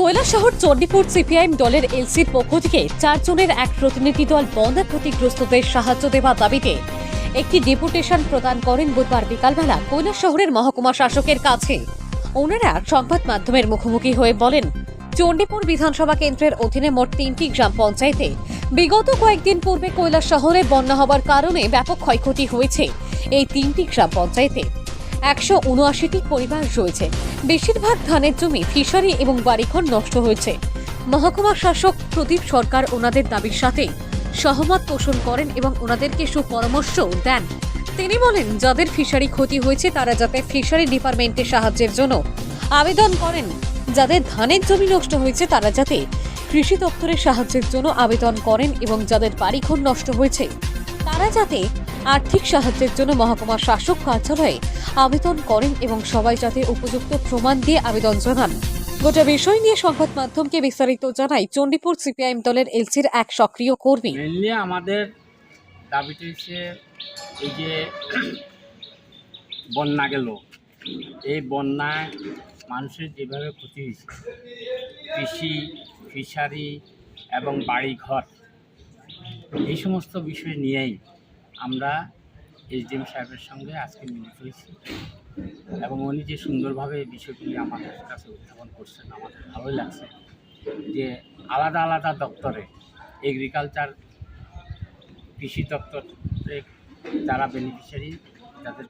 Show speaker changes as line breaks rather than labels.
Kailashahar Chandipur CPIM দলের এলসির পক্ষ থেকে চারজনের এক প্রতিনিধি দল বন্যা ক্ষতিগ্রস্তদের সাহায্য দেওয়ার দাবিতে একটি ডেপুটেশন প্রদান করেন বুধবার বিকালবেলা কৈলাসহরের মহকুমা শাসকের কাছে। ওনারা সংবাদ মাধ্যমের মুখোমুখি হয়ে বলেন, চণ্ডীপুর বিধানসভা কেন্দ্রের অধীনে মোট তিনটি গ্রাম পঞ্চায়েতে বিগত কয়েকদিন পূর্বে শহরে বন্যা হবার কারণে ব্যাপক ক্ষয়ক্ষতি হয়েছে। এই তিনটি গ্রাম পঞ্চায়েতে একশো উনআশিটি পরিবার রয়েছে। বেশিরভাগ ধানের জমি ফিশারি এবং বাড়িঘর নষ্ট হয়েছে। মহকুমা শাসক প্রদীপ সরকার ওনাদের দাবির সাথে সহমত পোষণ করেন এবং ওনাদেরকে সুপরামর্শ দেন। তিনি বলেন, যাদের ফিশারি ক্ষতি হয়েছে, তারা যাতে ফিশারি ডিপার্টমেন্টের সাহায্যের জন্য আবেদন করেন। যাদের ধানের জমি নষ্ট হয়েছে, তারা যাতে কৃষি দপ্তরের সাহায্যের জন্য আবেদন করেন এবং যাদের বাড়িঘর নষ্ট হয়েছে, তারা যাতে আর্থিক সাহায্যের জন্য মহকুমা শাসক কার্যালয়ে আবেদন করেন এবং সবাই যাতে উপযুক্ত প্রমাণ দিয়ে আবেদন জানান। গোটা বিষয় নিয়ে সংবাদ মাধ্যমকে বিস্তারিত জানাই চণ্ডীপুর সিপিআইএম দলের এলসির এক সক্রিয় কর্মী।
আমাদের দাবিটা এই যে বন্যা গেল। এই বন্যায় মানুষের যেভাবে ক্ষতি হয়েছে, কৃষি, ফিশারি এবং বাড়িঘর, এই সমস্ত বিষয় নিয়েই আমরা এস ডি এম সাহেবের সঙ্গে আজকে মিলিত হয়েছি এবং উনি যে সুন্দরভাবে এই বিষয়গুলি আমাদের কাছে উত্থাপন করছেন, আমাদের ভালোই লাগছে যে আলাদা আলাদা দপ্তরে এগ্রিকালচার কৃষি দপ্তরে যারা বেনিফিশিয়ারি যাদের